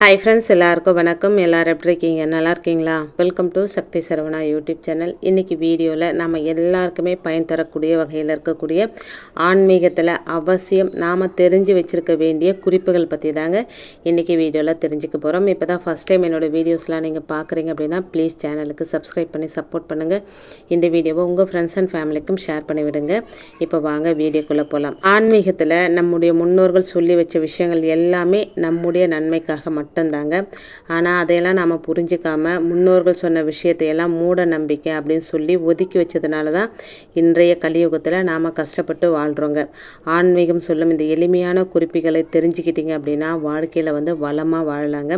Hi friends எல்லாருக்கும் வணக்கம். எல்லோரும் எப்படி இருக்கீங்க? நல்லா இருக்கீங்களா? Welcome to Shakti Saravana YouTube channel இன்றைக்கி வீடியோவில் நம்ம எல்லாருக்குமே பயன் தரக்கூடிய வகையில் இருக்கக்கூடிய ஆன்மீகத்தில் அவசியம் நாம் தெரிஞ்சு வச்சுருக்க வேண்டிய குறிப்புகள் பற்றி தாங்க இன்றைக்கி வீடியோவில் தெரிஞ்சுக்க போகிறோம் இப்போ தான் ஃபஸ்ட் டைம் என்னோடய வீடியோஸ்லாம் நீங்கள் பார்க்குறீங்க அப்படின்னா ப்ளீஸ் சேனலுக்கு சப்ஸ்கிரைப் பண்ணி சப்போர்ட் பண்ணுங்கள் இந்த வீடியோவை உங்கள் ஃப்ரெண்ட்ஸ் அண்ட் ஃபேமிலிக்கும் ஷேர் பண்ணி விடுங்க. இப்போ வாங்க வீடியோக்குள்ளே போகலாம் ஆன்மீகத்தில் நம்முடைய முன்னோர்கள் சொல்லி வச்ச விஷயங்கள் எல்லாமே நம்முடைய நன்மைக்காக மட்டும் மட்டும்தாங்க. ஆனால் அதையெல்லாம் நாம் புரிஞ்சிக்காம முன்னோர்கள் சொன்ன விஷயத்தையெல்லாம் மூட நம்பிக்கை அப்படின்னு சொல்லி ஒதுக்கி வச்சதுனால தான் இன்றைய கலியுகத்தில் நாம் கஷ்டப்பட்டு வாழ்கிறோங்க ஆன்மீகம் சொல்லும் இந்த எளிமையான குறிப்புகளை தெரிஞ்சுக்கிட்டீங்க அப்படின்னா வாழ்க்கையில் வந்து வளமாக வாழலாங்க.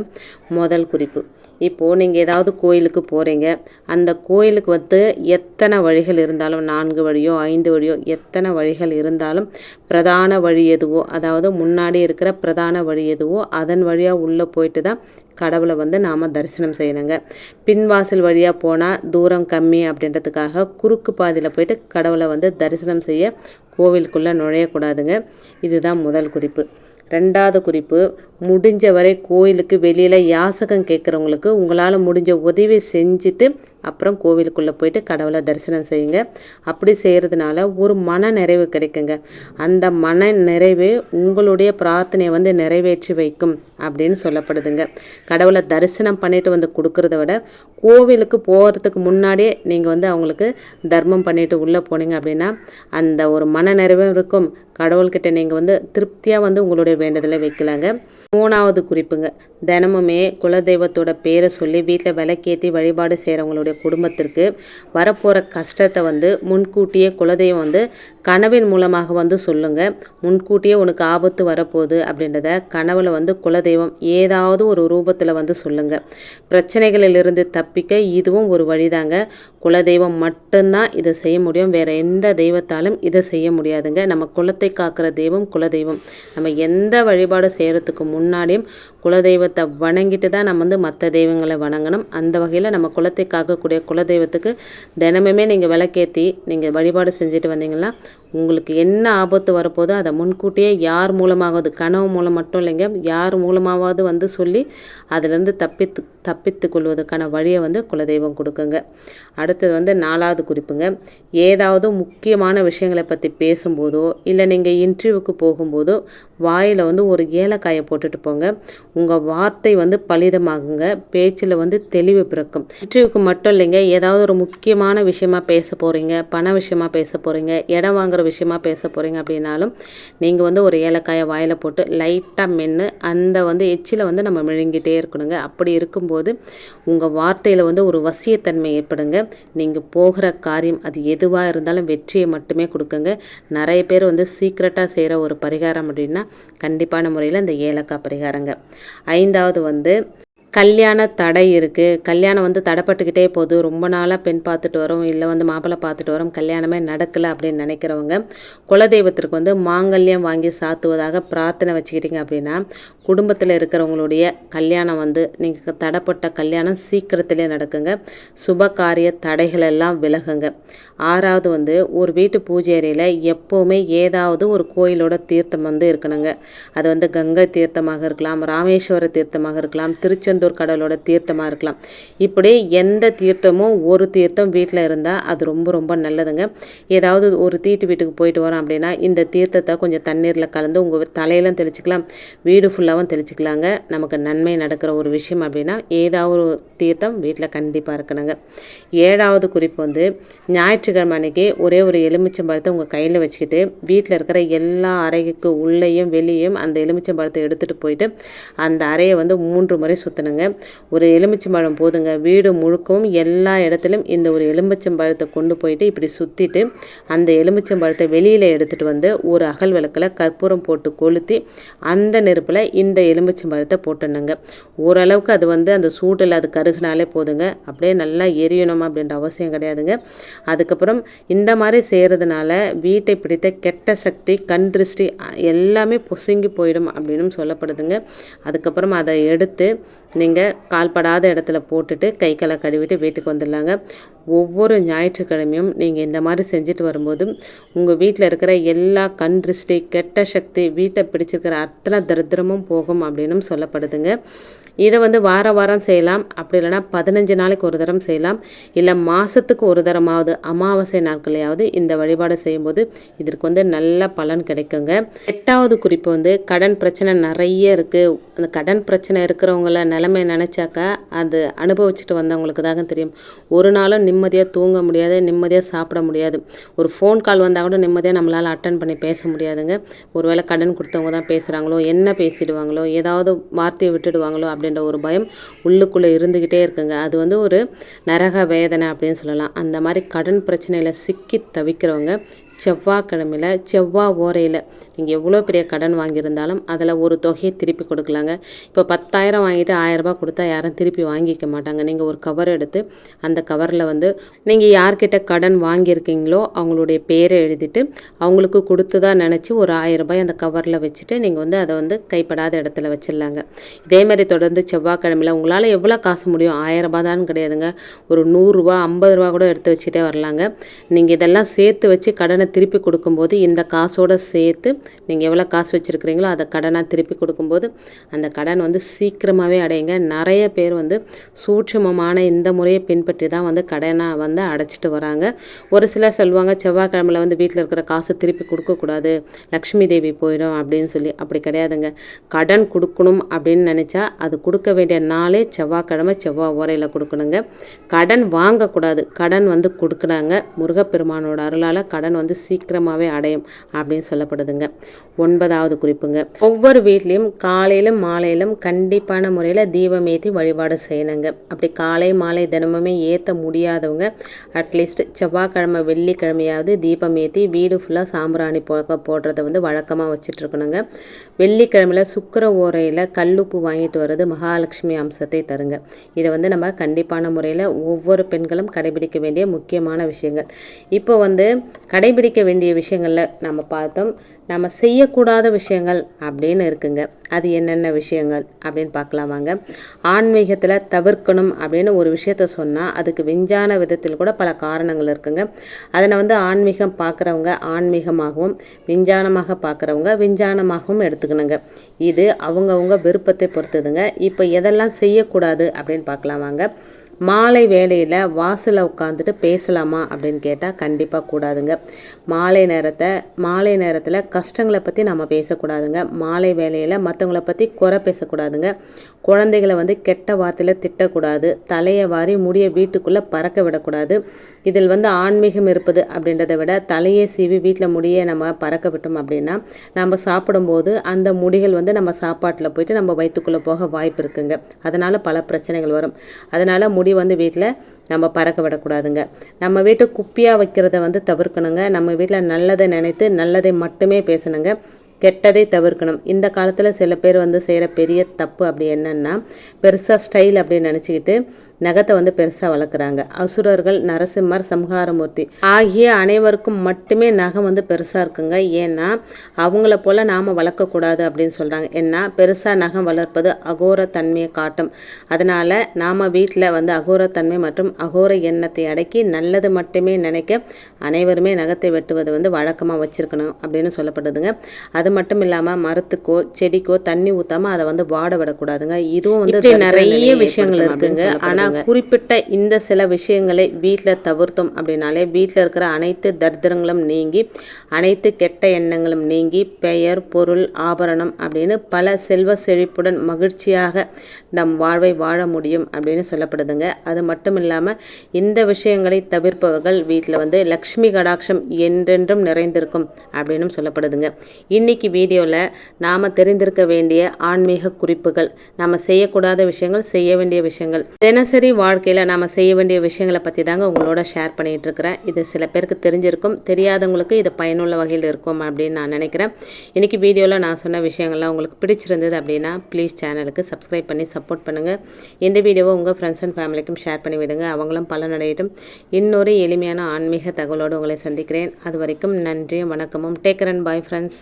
முதல் குறிப்பு. இப்போது நீங்கள் ஏதாவது கோயிலுக்கு போகிறீங்க அந்த கோயிலுக்கு வந்து எத்தனை வழிகள் இருந்தாலும் நான்கு வழியோ ஐந்து வழியோ எத்தனை வழிகள் இருந்தாலும் பிரதான வழி எதுவோ அதாவது முன்னாடி இருக்கிற பிரதான வழி எதுவோ அதன் வழியாக உள்ளே போயிட்டு தான் கடவுளை வந்து நாம் தரிசனம் செய்யணுங்க. பின்வாசல் வழியாக போனால் தூரம் கம்மி அப்படின்றதுக்காக குறுக்கு பாதையில் போயிட்டு கடவுளை வந்து தரிசனம் செய்ய கோவிலுக்குள்ளே நுழையக்கூடாதுங்க. இதுதான் முதல் குறிப்பு. ரெண்டாவது குறிப்பு முடிஞ்ச வரை கோயிலுக்கு வெளியில் யாசகம் கேட்குறவங்களுக்கு உங்களால் முடிஞ்ச உதவி செஞ்சுட்டு அப்புறம் கோவிலுக்குள்ளே போயிட்டு கடவுளை தரிசனம் செய்யுங்க. அப்படி செய்கிறதுனால ஒரு மன நிறைவு கிடைக்குங்க. அந்த மன நிறைவு உங்களுடைய பிரார்த்தனையை வந்து நிறைவேற்றி வைக்கும் அப்படின்னு சொல்லப்படுதுங்க. கடவுளை தரிசனம் பண்ணிட்டு வந்து கொடுக்குறத விட கோவிலுக்கு போகிறதுக்கு முன்னாடியே நீங்கள் வந்து அவங்களுக்கு தர்மம் பண்ணிட்டு உள்ளே போனீங்க அப்படின்னா அந்த ஒரு மன நிறைவும் இருக்கும். கடவுள்கிட்ட நீங்கள் வந்து திருப்தியாக வந்து உங்களுடைய வேண்டுதலை வைக்கலாங்க. மூணாவது குறிப்புங்க. தினமுமே குலதெய்வத்தோட பேரை சொல்லி வீட்டில் விளக்கேற்றி வழிபாடு செய்கிறவங்களுடைய குடும்பத்திற்கு வரப்போகிற கஷ்டத்தை வந்து முன்கூட்டியே குலதெய்வம் வந்து கனவின் மூலமாக வந்து சொல்லுங்கள் முன்கூட்டியே உனக்கு ஆபத்து வரப்போகுது அப்படின்றத கனவில் வந்து குலதெய்வம் ஏதாவது ஒரு ரூபத்தில் வந்து சொல்லுங்கள் பிரச்சனைகளிலிருந்து தப்பிக்க இதுவும் ஒரு வழிதாங்க. குலதெய்வம் மட்டும்தான் இதை செய்ய முடியும். வேறு எந்த தெய்வத்தாலும் இதை செய்ய முடியாதுங்க. நம்ம குலத்தை காக்கிற தெய்வம் குலதெய்வம். நம்ம எந்த வழிபாடு செய்கிறதுக்கு முன்னாடியும் குலதெய்வத்தை வணங்கிட்டு தான் நம்ம வந்து மற்ற தெய்வங்களை வணங்கணும். அந்த வகையில் நம்ம குலத்தை காக்கக்கூடிய குலதெய்வத்துக்கு தினமுமே நீங்கள் விளக்கேற்றி நீங்கள் வழிபாடு செஞ்சுட்டு வந்தீங்கன்னா உங்களுக்கு என்ன ஆபத்து வரப்போதோ அதை முன்கூட்டியே யார் மூலமாவது கனவு மூலம் மட்டும் இல்லைங்க யார் மூலமாவது வந்து சொல்லி அதிலிருந்து தப்பித்து தப்பித்து கொள்வதற்கான வழியை வந்து குலதெய்வம் கொடுக்குங்க. அடுத்தது வந்து நாலாவது குறிப்புங்க. ஏதாவது முக்கியமான விஷயங்களை பற்றி பேசும்போதோ இல்லை நீங்கள் இன்டர்வியூக்கு போகும்போதோ வாயில் வந்து ஒரு ஏலக்காயை போட்டுட்டு போங்க. உங்கள் வார்த்தை வந்து பலிதமாகுங்க. பேச்சில் வந்து தெளிவு பிறக்கும். இன்டர்வியூக்கு மட்டும் இல்லைங்க. ஏதாவது ஒரு முக்கியமான விஷயமா பேச போகிறீங்க பண விஷயமா பேச போகிறீங்க இடம் வாங்குகிற விஷயமா பேச போகிறீங்க அப்படின்னாலும் நீங்கள் வந்து ஒரு ஏலக்காயை வாயில் போட்டு லைட்டாக மென்று அந்த வந்து எச்சில் வந்து நம்ம விழுங்கிட்டே இருக்கணுங்க. அப்படி இருக்கும்போது உங்கள் வார்த்தையில் வந்து ஒரு வசியத்தன்மை ஏற்படுங்க. நீங்கள் போகிற காரியம் அது எதுவாக இருந்தாலும் வெற்றியை மட்டுமே கொடுக்குங்க. நிறைய பேர் வந்து சீக்ரெட்டாக செய்கிற ஒரு பரிகாரம் அப்படின்னா கண்டிப்பான முறையில் இந்த ஏலக்காய் பரிகாரங்க. ஐந்தாவது வந்து கல்யாண தடை இருக்குது கல்யாணம் வந்து தடைப்பட்டுக்கிட்டே போகுது. ரொம்ப நாளாக பெண் பார்த்துட்டு வரோம். இல்லை வந்து மாப்பிள்ளை பார்த்துட்டு வரோம். கல்யாணமே நடக்கலை அப்படின்னு நினைக்கிறவங்க குலதெய்வத்திற்கு வந்து மாங்கல்யம் வாங்கி சாத்துவதாக பிரார்த்தனை வச்சுக்கிட்டீங்க அப்படின்னா குடும்பத்தில் இருக்கிறவங்களுடைய கல்யாணம் வந்து நீங்கள் தடைப்பட்ட கல்யாணம் சீக்கிரத்திலே நடக்குங்க. சுப காரிய தடைகள் எல்லாம் விலகுங்க. ஆறாவது வந்து ஒரு வீட்டு பூஜை அறையில் எப்போவுமே ஏதாவது ஒரு கோயிலோட தீர்த்தம் வந்து இருக்கணுங்க. அது வந்து கங்கை தீர்த்தமாக இருக்கலாம் ராமேஸ்வர தீர்த்தமாக இருக்கலாம் திருச்செந்தூர் கடலோட தீர்த்தமாக இருக்கலாம். இப்படி எந்த தீர்த்தமும் ஒரு தீர்த்தம் வீட்டில் இருந்தால் அது ரொம்ப ரொம்ப நல்லதுங்க. ஏதாவது ஒரு தீட்டு வீட்டுக்கு போயிட்டு வரோம் அப்படின்னா இந்த தீர்த்தத்தை கொஞ்சம் தண்ணீரில் கலந்து உங்கள் தலையெல்லாம் தெளிச்சிக்கலாம். வீடு ஃபுல்லாகவும் தெளிச்சிக்கலாங்க. நமக்கு நன்மை நடக்கிற ஒரு விஷயம் அப்படின்னா ஏதாவது ஒரு தீர்த்தம் வீட்டில் கண்டிப்பாக இருக்கணுங்க. ஏழாவது குறிப்பு வந்து ஞாயிற்றுக்கிழமை அன்னைக்கு ஒரே ஒரு எலுமிச்சம்பழத்தை உங்கள் கையில் வச்சுக்கிட்டு வீட்டில் இருக்கிற எல்லா அறைக்கு உள்ளேயும் வெளியும் அந்த எலுமிச்சம்பழத்தை எடுத்துகிட்டு போயிட்டு அந்த அறையை வந்து மூன்று முறை சுற்றணுங்க ஒரு எலுமிச்சம்பழம் போதுங்க. வீடு முழுக்கவும் எல்லா இடத்துலையும் இந்த ஒரு எலுமிச்சம்பழத்தை கொண்டு போயிட்டு இப்படி சுற்றிட்டு அந்த எலுமிச்சம்பழத்தை வெளியில் எடுத்துகிட்டு வந்து ஒரு அகல் விளக்கில் கற்பூரம் போட்டு கொளுத்தி அந்த நெருப்பில் இந்த எலுமிச்சம்பழத்தை போட்டுடணுங்க ஓரளவுக்கு அது வந்து அந்த சூட்டில் அது கருகுனாலே போதுங்க. அப்படியே நல்லா எரியணும் அப்படின்ற அவசியம் கிடையாதுங்க. அதுக்கப்புறம் இந்த மாதிரி செய்கிறதுனால வீட்டை பிடித்த கெட்ட சக்தி கண் திருஷ்டி எல்லாமே பொசுங்கி போயிடும் அப்படின்னு சொல்லப்படுதுங்க. அதுக்கப்புறம் அதை எடுத்து நீங்கள் கால்படாத இடத்துல போட்டுட்டு கை காலை கழுவிட்டு வீட்டுக்கு வந்துடலாங்க. ஒவ்வொரு ஞாயிற்றுக்கிழமையும் நீங்கள் இந்த மாதிரி செஞ்சுட்டு வரும்போது உங்கள் வீட்டில் இருக்கிற எல்லா கண் திருஷ்டி கெட்ட சக்தி வீட்டை பிடிச்சிருக்கிற அத்தனை தரித்திரமும் போகும் அப்படின்னும் சொல்லப்படுதுங்க. இதை வந்து வார வாரம் செய்யலாம். அப்படி இல்லைனா பதினஞ்சு நாளைக்கு ஒரு தரம் செய்யலாம். இல்லை மாதத்துக்கு ஒரு தரமாவது அமாவாசை நாட்களையாவது இந்த வழிபாடு செய்யும்போது இதற்கு வந்து நல்ல பலன் கிடைக்குங்க. எட்டாவது குறிப்பு வந்து கடன் பிரச்சனை நிறைய இருக்குது அந்த கடன் பிரச்சனை இருக்கிறவங்கள நிலைமை நினச்சாக்கா அது அனுபவிச்சுட்டு வந்தவங்களுக்கு தாங்க தெரியும். ஒரு நாளும் நிம்மதியாக தூங்க முடியாது நிம்மதியாக சாப்பிட முடியாது. ஒரு ஃபோன் கால் வந்தால் கூட நிம்மதியாக நம்மளால் அட்டன் பண்ணி பேச முடியாதுங்க. ஒருவேளை கடன் கொடுத்தவங்க தான் பேசுகிறாங்களோ என்ன பேசிடுவாங்களோ ஏதாவது வார்த்தையை விட்டுடுவாங்களோ அப்படி அப்படின்ற ஒரு பயம் உள்ளுக்குள்ளே இருந்துக்கிட்டே இருக்குங்க. அது வந்து ஒரு நரக வேதனை அப்படின்னு சொல்லலாம். அந்த மாதிரி கடன் பிரச்சனையில் சிக்கி தவிக்கிறவங்க செவ்வாய்க்கிழமையில் செவ்வாய் ஓரையில் நீங்கள் எவ்வளோ பெரிய கடன் வாங்கியிருந்தாலும் அதில் ஒரு தொகையை திருப்பி கொடுக்கலாங்க. இப்போ பத்தாயிரம் வாங்கிட்டு ஆயிரரூபா கொடுத்தா யாரும் திருப்பி வாங்கிக்க மாட்டாங்க. நீங்கள் ஒரு கவர் எடுத்து அந்த கவரில் வந்து நீங்கள் யார்கிட்ட கடன் வாங்கியிருக்கீங்களோ அவங்களுடைய பேரை எழுதிட்டு அவங்களுக்கு கொடுத்ததா நினச்சி ஒரு ஆயிரரூபாய் அந்த கவரில் வச்சுட்டு நீங்கள் வந்து அதை வந்து கைப்படாத இடத்துல வச்சிடலாங்க. இதே மாதிரி தொடர்ந்து செவ்வாய்க்கிழமையில் உங்களால் எவ்வளோ காசு முடியும்? ஆயிரரூபா தான் கிடையாதுங்க. ஒரு நூறுரூவா ஐம்பது ரூபா கூட எடுத்து வச்சுட்டே வரலாங்க. நீங்கள் இதெல்லாம் சேர்த்து வச்சு கடனை திருப்பி கொடுக்கும்போது இந்த காசோடு சேர்த்து நீங்கள் எவ்வளோ காசு வச்சுருக்கிறீங்களோ அதை கடனாக திருப்பி கொடுக்கும்போது அந்த கடன் வந்து சீக்கிரமாகவே அடையுங்க. நிறைய பேர் வந்து சூட்சமமான இந்த முறையை பின்பற்றி தான் வந்து கடனாக வந்து அடைச்சிட்டு வராங்க. ஒரு சிலர் சொல்லுவாங்க செவ்வாய்க்கிழமையில் வந்து வீட்டில் இருக்கிற காசு திருப்பி கொடுக்கக்கூடாது. லக்ஷ்மி தேவி போயிடும் அப்படின்னு சொல்லி. அப்படி கிடையாதுங்க. கடன் கொடுக்கணும் அப்படின்னு நினச்சா அது கொடுக்க வேண்டிய நாளே செவ்வாய்க்கிழமை செவ்வாய் ஓரையில் கொடுக்கணுங்க. கடன் வாங்கக்கூடாது. கடன் வந்து கொடுக்குறாங்க. முருகப்பெருமானோட அருளால் கடன் வந்து சீக்கிரமாகவே அடையும் அப்படின்னு சொல்லப்படுதுங்க. ஒன்பதாவது குறிப்புங்க. ஒவ்வொரு வீட்லேயும் காலையிலும் மாலையிலும் கண்டிப்பான முறையில் தீபம் ஏற்றி வழிபாடு செய்யணுங்க. அப்படி காலை மாலை தினமுமே ஏற்ற முடியாதவங்க அட்லீஸ்ட் செவ்வாய்க்கிழமை வெள்ளிக்கிழமையாவது தீபம் ஏற்றி வீடு ஃபுல்லாக சாம்பிராணி போக போடுறத வந்து வழக்கமாக வச்சுட்ருக்கணுங்க வெள்ளிக்கிழமையில் சுக்கர ஓரையில் கல்லுப்பு வாங்கிட்டு வர்றது மகாலட்சுமி அம்சத்தை தருங்க. இதை வந்து நம்ம கண்டிப்பான முறையில் ஒவ்வொரு பெண்களும் கடைபிடிக்க வேண்டிய முக்கியமான விஷயங்கள். இப்போ வந்து கடைபிடிக்க வேண்டிய விஷயங்களில் நம்ம பார்த்தோம். நம்ம செய்யக்கூடாத விஷயங்கள் அப்படின்னு இருக்குங்க. அது என்னென்ன விஷயங்கள் அப்படின்னு பார்க்கலாம் வாங்க. ஆன்மீகத்தில் தவிர்க்கணும் அப்படின்னு ஒரு விஷயத்த சொன்னால் அதுக்கு விஞ்ஞான விதத்தில் கூட பல காரணங்கள் இருக்குங்க. அதனை வந்து ஆன்மீகம் பார்க்குறவங்க ஆன்மீகமாகவும் விஞ்ஞானமாக பார்க்குறவங்க விஞ்ஞானமாகவும் எடுத்துக்கணுங்க. இது அவங்கவுங்க விருப்பத்தை பொறுத்ததுங்க. இப்போ எதெல்லாம் செய்யக்கூடாது அப்படின்னு பார்க்கலாம் வாங்க. மாலை வேலையில் வாசலில் உட்காந்துட்டு பேசலாமா அப்படின்னு கேட்டால் கண்டிப்பாக கூடாதுங்க. மாலை நேரத்தை மாலை நேரத்தில் கஷ்டங்களை பற்றி நம்ம பேசக்கூடாதுங்க. மாலை வேலையில் மற்றவங்கள பற்றி குறை பேசக்கூடாதுங்க. குழந்தைகளை வந்து கெட்ட வார்த்தையில் திட்டக்கூடாது. தலையை வாரி முடிய வீட்டுக்குள்ளே பறக்க விடக்கூடாது. இதில் வந்து ஆன்மீகம் இருப்பது அப்படின்றத விட தலையை சீவி வீட்டில் முடியை நம்ம பறக்க விட்டோம் அப்படின்னா நம்ம சாப்பிடும்போது அந்த முடிகள் வந்து நம்ம சாப்பாட்டில் போயிட்டு நம்ம வயிற்றுக்குள்ளே போக வாய்ப்பு இருக்குங்க. அதனால் பல பிரச்சனைகள் வரும். அதனால் முடி வந்து வீட்டில் நம்ம பறக்க விடக்கூடாதுங்க. நம்ம வீட்டை குப்பியாக வைக்கிறத வந்து தவிர்க்கணுங்க. நம்ம வீட்டில் நல்லதை நினைத்து நல்லதை மட்டுமே பேசணுங்க. கெட்டதை தவிர்க்கணும். இந்த காலத்தில் சில பேர் வந்து செய்கிற பெரிய தப்பு அப்படி என்னென்னா பெருசாக ஸ்டைல் அப்படின்னு நினச்சிக்கிட்டு நகத்தை வந்து பெருசாக வளர்க்குறாங்க. அசுரர்கள் நரசிம்மர் சம்ஹாரமூர்த்தி ஆகிய அனைவருக்கும் மட்டுமே நகம் வந்து பெருசாக இருக்குங்க. ஏன்னா அவங்கள போல் நாம் வளர்க்கக்கூடாது அப்படின்னு சொல்கிறாங்க ஏன்னா பெருசாக நகம் வளர்ப்பது அகோர தன்மையை காட்டும். அதனால் நாம் வீட்டில் வந்து அகோரத்தன்மை மற்றும் அகோர எண்ணத்தை அடக்கி நல்லது மட்டுமே நினைக்க அனைவருமே நகத்தை வெட்டுவது வந்து வழக்கமாக வச்சுருக்கணும் அப்படின்னு சொல்லப்படுதுங்க. அது மட்டும் இல்லாமல் மரத்துக்கோ செடிக்கோ தண்ணி ஊற்றாமல் அதை வந்து வாட விடக்கூடாதுங்க. இதுவும் வந்து நிறைய விஷயங்கள் இருக்குங்க. ஆனால் குறிப்பிட்ட இந்த சில விஷயங்களை வீட்டில் தவிர்த்தோம் அப்படின்னாலே வீட்டில் இருக்கிற அனைத்து தரித்திரங்களும் நீங்கி அனைத்து கெட்ட எண்ணங்களும் நீங்கி பெயர் பொருள் ஆபரணம் அப்படின்னு பல செல்வ செழிப்புடன் மகிழ்ச்சியாக நம் வாழ்வை வாழ முடியும் அப்படின்னு சொல்லப்படுதுங்க. அது மட்டும் இல்லாமல் இந்த விஷயங்களை தவிர்ப்பவர்கள் வீட்டில் வந்து லக்ஷ்மி கடாட்சம் என்றென்றும் நிறைந்திருக்கும் அப்படின்னு சொல்லப்படுதுங்க. இன்னைக்கு வீடியோவில் நாம் தெரிந்திருக்க வேண்டிய ஆன்மீக குறிப்புகள் நாம் செய்யக்கூடாத விஷயங்கள் செய்ய வேண்டிய விஷயங்கள் தினசரி தினசரி வாழ்க்கையில் நாம் செய்ய வேண்டிய விஷயங்களை பற்றி தாங்க உங்களோட ஷேர் பண்ணிகிட்ருக்கிறேன் இது சில பேருக்கு தெரிஞ்சிருக்கும் தெரியாதவங்களுக்கு இது பயனுள்ள வகையில் இருக்கும் அப்படின்னு நான் நினைக்கிறேன். இன்றைக்கி வீடியோவில் நான் சொன்ன விஷயங்கள்லாம் உங்களுக்கு பிடிச்சிருந்தது அப்படின்னா ப்ளீஸ் சேனலுக்கு சப்ஸ்கிரைப் பண்ணி சப்போர்ட் பண்ணுங்கள் இந்த வீடியோவை உங்கள் ஃப்ரெண்ட்ஸ் அண்ட் ஃபேமிலிக்கும் ஷேர் பண்ணி விடுங்க. அவங்களும் பலனடையட்டும். இன்னொரு எளிமையான ஆன்மீக தகவலோடு உங்களை சந்திக்கிறேன். அது வரைக்கும் நன்றியும் வணக்கமும். Taker and bye friends